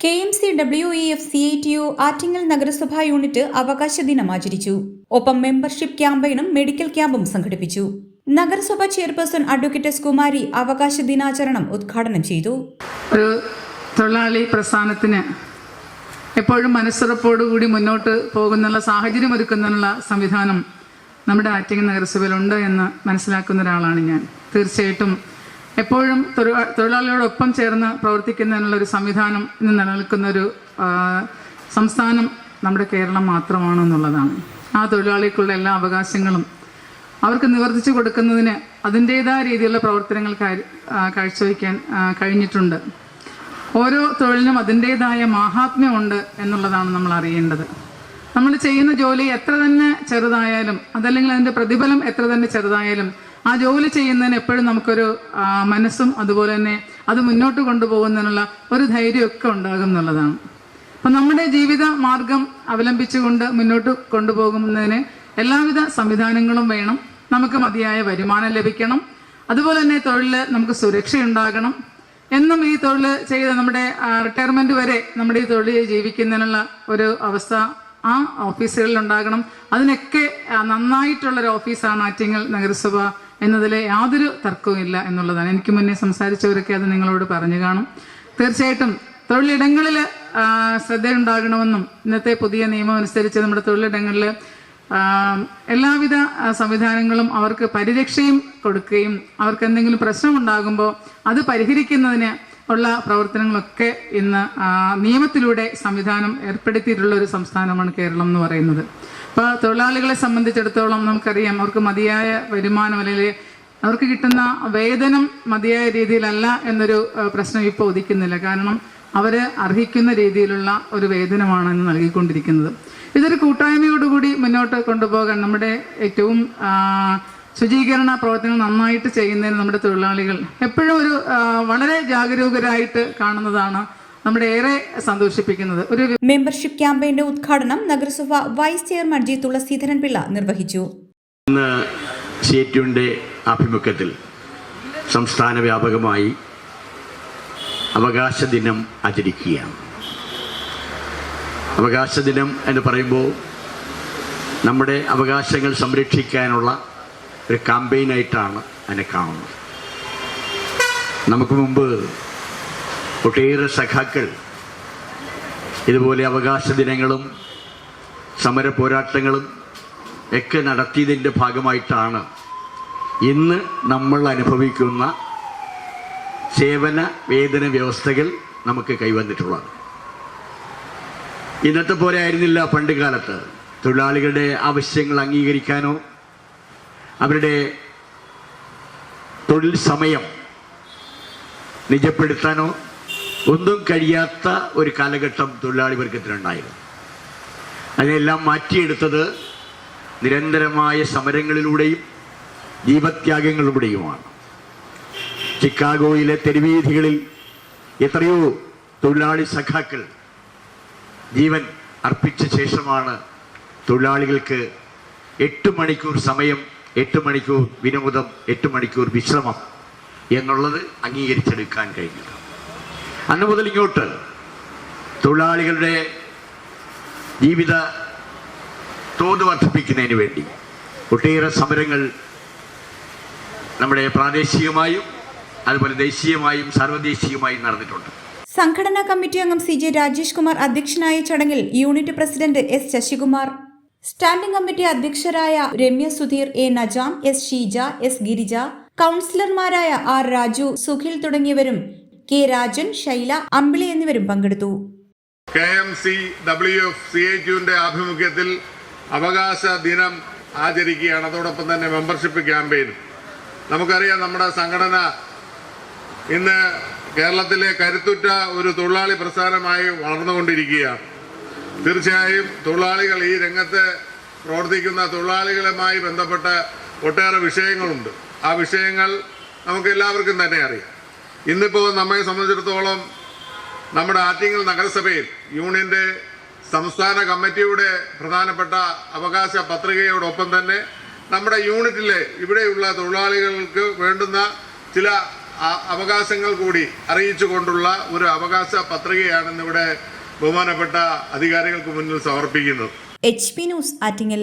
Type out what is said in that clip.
K M C W E F C I T U Attingal നഗരസഭാ unit അവകാശ ദിനം ആചരിച്ചു. ഒപ്പം മെമ്പർഷിപ്പ് ക്യാമ്പയിനും മെഡിക്കൽ ക്യാമ്പും സംഘടിപ്പിച്ചു. നഗരസഭ ചെയർപേഴ്സൺ അഡ്വക്കേറ്റ് എസ് കുമാരി അവകാശ ദിനാചരണം ഉദ്ഘാടനം ചെയ്തു. ഒരു തൊഴിലാളി പ്രസ്ഥാനത്തിന് എപ്പോഴും മനസ്സുറപ്പോടുകൂടി മുന്നോട്ട് പോകുന്നുള്ള സാഹചര്യം ഒരുക്കുന്നതിനുള്ള സംവിധാനം നമ്മുടെ ആറ്റിങ്ങൽ നഗരസഭയിലുണ്ട് എന്ന് മനസ്സിലാക്കുന്ന ഒരാളാണ് ഞാൻ. തീർച്ചയായിട്ടും എപ്പോഴും തൊഴിലാ- തൊഴിലാളികളോടൊപ്പം ചേർന്ന് പ്രവർത്തിക്കുന്നതിനുള്ള ഒരു സംവിധാനം ഇന്ന് നിലനിൽക്കുന്ന ഒരു സംസ്ഥാനം നമ്മുടെ കേരളം മാത്രമാണ് എന്നുള്ളതാണ് ആ തൊഴിലാളിക്കുള്ള എല്ലാ അവകാശങ്ങളും അവർക്ക് നിവർത്തിച്ചു കൊടുക്കുന്നതിന് അതിന്റെതായ രീതിയിലുള്ള പ്രവർത്തനങ്ങൾ കാഴ്ചവെക്കാൻ കഴിഞ്ഞിട്ടുണ്ട്. ഓരോ തൊഴിലിനും അതിന്റെതായ മാഹാത്മ്യമുണ്ട് എന്നുള്ളതാണ് നമ്മൾ അറിയേണ്ടത്. നമ്മൾ ചെയ്യുന്ന ജോലി എത്ര തന്നെ ചെറുതായാലും അതല്ലെങ്കിൽ അതിന്റെ പ്രതിഫലം എത്ര തന്നെ ചെറുതായാലും ആ ജോലി ചെയ്യുന്നതിന് എപ്പോഴും നമുക്കൊരു മനസ്സും അതുപോലെ തന്നെ അത് മുന്നോട്ട് കൊണ്ടുപോകുന്നതിനുള്ള ഒരു ധൈര്യമൊക്കെ ഉണ്ടാകും എന്നുള്ളതാണ്. അപ്പം നമ്മുടെ ജീവിത മാർഗം അവലംബിച്ചുകൊണ്ട് മുന്നോട്ട് കൊണ്ടുപോകുന്നതിന് എല്ലാവിധ സംവിധാനങ്ങളും വേണം. നമുക്ക് മതിയായ വരുമാനം ലഭിക്കണം. അതുപോലെ തന്നെ തൊഴിൽ നമുക്ക് സുരക്ഷയുണ്ടാകണം. എന്നും ഈ തൊഴിൽ ചെയ്ത് നമ്മുടെ റിട്ടയർമെന്റ് വരെ നമ്മുടെ ഈ തൊഴിൽ ജീവിക്കുന്നതിനുള്ള ഒരു അവസ്ഥ ആ ഓഫീസുകളിൽ ഉണ്ടാകണം. അതിനൊക്കെ നന്നായിട്ടുള്ളൊരു ഓഫീസാണ് ആറ്റിങ്ങൽ നഗരസഭ എന്നതിൽ യാതൊരു തർക്കവും ഇല്ല എന്നുള്ളതാണ്. എനിക്ക് മുന്നേ സംസാരിച്ചവരൊക്കെ അത് നിങ്ങളോട് പറഞ്ഞു കാണും. തീർച്ചയായിട്ടും തൊഴിലിടങ്ങളിൽ ശ്രദ്ധയുണ്ടാകണമെന്നും ഇന്നത്തെ പുതിയ നിയമം അനുസരിച്ച് നമ്മുടെ തൊഴിലിടങ്ങളിൽ എല്ലാവിധ സംവിധാനങ്ങളും അവർക്ക് പരിരക്ഷയും കൊടുക്കുകയും അവർക്ക് എന്തെങ്കിലും പ്രശ്നമുണ്ടാകുമ്പോൾ അത് പരിഹരിക്കുന്നതിന് ഉള്ള പ്രവർത്തനങ്ങളൊക്കെ ഇന്ന് നിയമത്തിലൂടെ സംവിധാനം ഏർപ്പെടുത്തിയിട്ടുള്ള ഒരു സംസ്ഥാനമാണ് കേരളം എന്ന് പറയുന്നത്. അപ്പോൾ തൊഴിലാളികളെ സംബന്ധിച്ചിടത്തോളം നമുക്കറിയാം അവർക്ക് മതിയായ വരുമാനം അല്ലെങ്കിൽ അവർക്ക് കിട്ടുന്ന വേതനം മതിയായ രീതിയിലല്ല എന്നൊരു പ്രശ്നം ഇപ്പോൾ ഉദിക്കുന്നില്ല. കാരണം അവർ അർഹിക്കുന്ന രീതിയിലുള്ള ഒരു വേതനമാണ് ഇന്ന് നൽകിക്കൊണ്ടിരിക്കുന്നത്. ഇതൊരു കൂട്ടായ്മയോടുകൂടി മുന്നോട്ട് കൊണ്ടുപോകാൻ നമ്മുടെ ഏറ്റവും ശുചീകരണ പ്രവർത്തനങ്ങൾ നന്നായിട്ട് ചെയ്യുന്നതിന് നമ്മുടെ തൊഴിലാളികൾ എപ്പോഴും ഒരു വളരെ ജാഗരൂകരായിട്ട് കാണുന്നതാണ് നമ്മുടെ ഏറെ സന്തോഷിപ്പിക്കുന്നത് ഒരു മെമ്പർഷിപ്പ് ക്യാമ്പയിന്റെ ഉദ്ഘാടനം നഗരസഭ vice chairman G Thulaseedharan Pillai നിർവഹിച്ചു. സേറ്റുവിന്റെ ആഭിമുഖ്യത്തിൽ സംസ്ഥാന വ്യാപകമായി അവകാശ ദിനം ആചരിക്കുകയാണ്. അവകാശ ദിനം എന്ന് പറയുമ്പോൾ നമ്മുടെ അവകാശങ്ങൾ സംരക്ഷിക്കാനുള്ള ഒരു ക്യാമ്പയിനായിട്ടാണ് അതിനെ കാണുന്നത്. നമുക്ക് മുമ്പ് ഒട്ടേറെ സഖാക്കൾ ഇതുപോലെ അവകാശ ദിനങ്ങളും സമര പോരാട്ടങ്ങളും ഒക്കെ നടത്തിയതിന്റെ ഭാഗമായിട്ടാണ് ഇന്ന് നമ്മൾ അനുഭവിക്കുന്ന സേവന വേതന വ്യവസ്ഥകൾ നമുക്ക് കൈവന്നിട്ടുള്ളത്. ഇന്നത്തെ പോലെ ആയിരുന്നില്ല പണ്ട് കാലത്ത്. തൊഴിലാളികളുടെ ആവശ്യങ്ങൾ അംഗീകരിക്കാനോ അവരുടെ തൊഴിൽ സമയം നിജപ്പെടുത്താനോ ഒന്നും കഴിയാത്ത ഒരു കാലഘട്ടം തൊഴിലാളി വർഗത്തിനുണ്ടായിരുന്നു അതിനെല്ലാം മാറ്റിയെടുത്തത് നിരന്തരമായ സമരങ്ങളിലൂടെയും ജീവത്യാഗങ്ങളിലൂടെയുമാണ്. ചിക്കാഗോയിലെ തെരുവീഥികളിൽ എത്രയോ തൊഴിലാളി സഖാക്കൾ ജീവൻ അർപ്പിച്ച ശേഷമാണ് തൊഴിലാളികൾക്ക് എട്ട് മണിക്കൂർ സമയം എട്ട് മണിക്കൂർ വിനോദം എട്ട് മണിക്കൂർ വിശ്രമം എന്നുള്ളത് അംഗീകരിച്ചെടുക്കാൻ കഴിഞ്ഞത്. അന്ന് മുതൽ ഇങ്ങോട്ട് തൊഴിലാളികളുടെ ജീവിത തോത് വർദ്ധിപ്പിക്കുന്നതിന് വേണ്ടി ഒട്ടേറെ സമരങ്ങൾ നമ്മുടെ പ്രാദേശികമായും അതുപോലെ ദേശീയമായും സർവദേശീയമായും നടന്നിട്ടുണ്ട്. സംഘടനാ കമ്മിറ്റി അംഗം സി ജെ രാജേഷ് കുമാർ അധ്യക്ഷനായ ചടങ്ങിൽ unit president S Sasikumar standing committee അധ്യക്ഷരായ Ramya Sudheer A Najam S Sheeja S Girija കൗൺസിലർമാരായ ആർ രാജു സുഖിൽ തുടങ്ങിയവരും കെ രാജൻ ശൈല അമ്പിളി എന്നിവരും പങ്കെടുത്തു. K M C W F C I ടിയുടെ ആഭിമുഖ്യത്തിൽ അവകാശ ദിനം ആചരിക്കുകയാണ്. അതോടൊപ്പം തന്നെ മെമ്പർഷിപ്പ് ക്യാമ്പയിൻ നമുക്കറിയാം നമ്മുടെ സംഘടന ഇന്ന് കേരളത്തിലെ കരുത്തുറ്റ ഒരു തൊഴിലാളി പ്രസ്ഥാനമായി വളർന്നുകൊണ്ടിരിക്കുകയാണ്. തീർച്ചയായും തൊഴിലാളികൾ ഈ രംഗത്ത് പ്രവർത്തിക്കുന്ന തൊഴിലാളികളുമായി ബന്ധപ്പെട്ട ഒട്ടേറെ വിഷയങ്ങളുണ്ട്. ആ വിഷയങ്ങൾ നമുക്ക് എല്ലാവർക്കും തന്നെ അറിയാം. ഇന്നിപ്പോൾ നമ്മെ സംബന്ധിച്ചിടത്തോളം നമ്മുടെ ആറ്റിങ്ങൽ നഗരസഭയിൽ യൂണിയന്റെ സംസ്ഥാന കമ്മിറ്റിയുടെ പ്രധാനപ്പെട്ട അവകാശ പത്രികയോടൊപ്പം തന്നെ നമ്മുടെ യൂണിറ്റിലെ ഇവിടെയുള്ള തൊഴിലാളികൾക്ക് വേണ്ടുന്ന ചില അവകാശങ്ങൾ കൂടി അറിയിച്ചുകൊണ്ടുള്ള ഒരു അവകാശ പത്രികയാണ് ഇന്നിവിടെ ബഹുമാനപ്പെട്ട അധികാരികൾക്ക് മുന്നിൽ സമർപ്പിക്കുന്നത്. H P news Attingal.